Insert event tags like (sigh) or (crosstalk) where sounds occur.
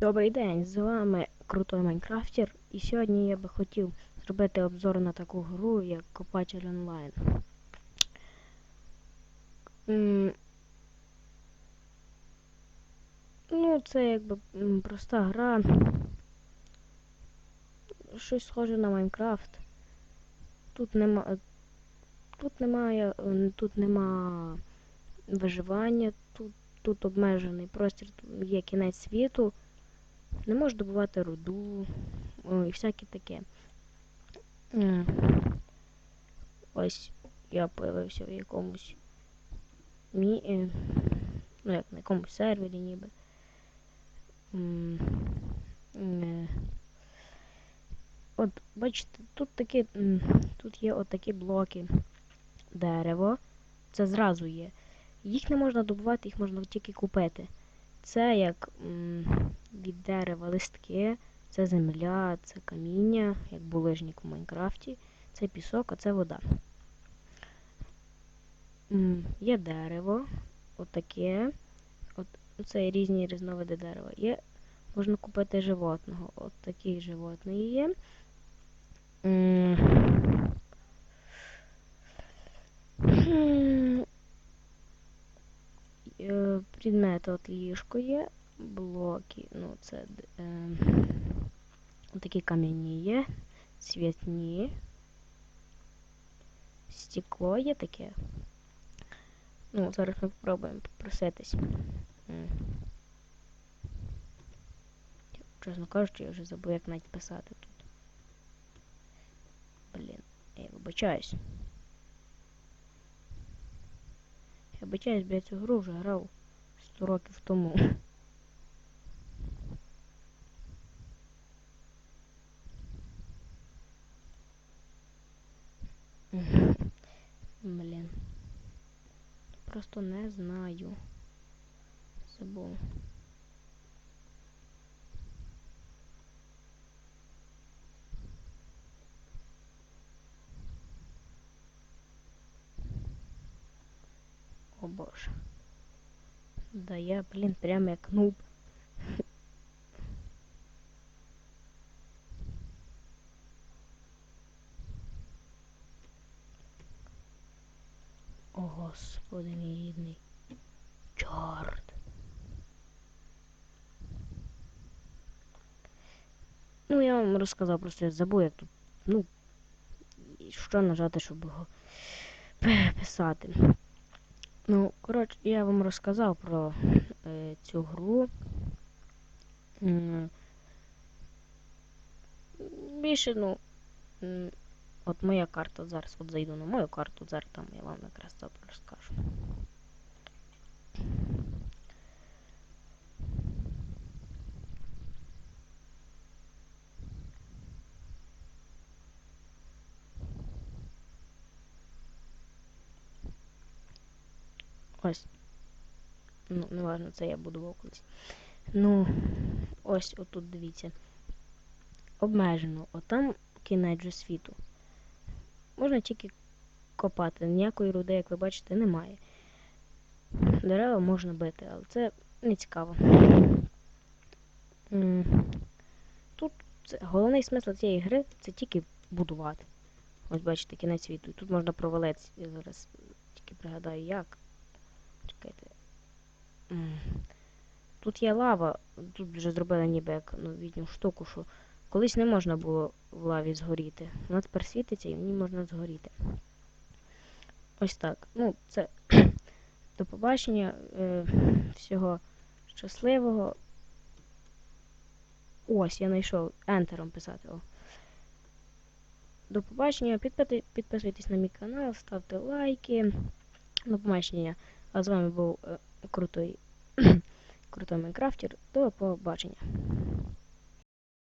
Добрий день, з вами Крутой Майнкрафтер, і сьогодні я би хотів зробити обзор на таку гру, як Копатель онлайн. Ну, це якби проста гра. Щось схоже на Майнкрафт. Тут нема. Тут немає. Тут нема виживання, тут, тут обмежений простір, є кінець світу. Не можеш добувати руду о, і всяке таке. Ось я появився в якомусь мі... е, ну як на якомусь сервері ніби. Е. От, бачите, тут такі, тут є отакі блоки. Дерево. Це зразу є. Їх не можна добувати, їх можна тільки купити. Це як від дерева листки, це земля, це каміння, як булижник у Майнкрафті, це пісок, а це вода. Є дерево, отаке. От, це різні різновиди дерева. Є, можна купити животного. От такі животні є. Е, от ліжко є, блоки, ну це е, такі кам'яні є, цвітні, стекло є таке. Ну, зараз ми спробуємо попроситись. Чесно кажучи, я вже забув, як навіть писати тут. Блін, я вибачаюсь. Я вибачаюсь, бо цю гру вже грав 100 років тому. Блін. Просто не знаю. Забув. О боже. Да я, блін, прям як нуб. О, господи мій рідний. Чорт. Ну, я вам розказав, просто я забув, тут, ну, що нажати, щоб його переписати. Ну, коротше, я вам розказав про е, цю гру. Більше, ну, от моя карта зараз, от зайду на мою карту, зараз там я вам якраз це розкажу. Ось. Ну, неважно, це я будував колись. Ну, ось отут дивіться. Обмежено. Отам кінець же світу. Можна тільки копати. Ніякої руди, як ви бачите, немає. Дерева можна бити, але це не цікаво. Тут головний смисл цієї гри це тільки будувати. Ось бачите, кінець світу. І тут можна провалитися. Я зараз тільки пригадаю як. Чекайте. Тут є лава, тут вже зробили ніби як новітню штуку, що колись не можна було в лаві згоріти. Вона тепер світиться і в ній можна згоріти. Ось так. Ну, це (clears throat) до побачення. Е, всього щасливого. Ось, я знайшов ентером писати. О. До побачення. Підпити- Підписуйтесь на мій канал, ставте лайки. До побачення. А з вами був е, крутий, (clears throat) крутой Майнкрафтер. До побачення.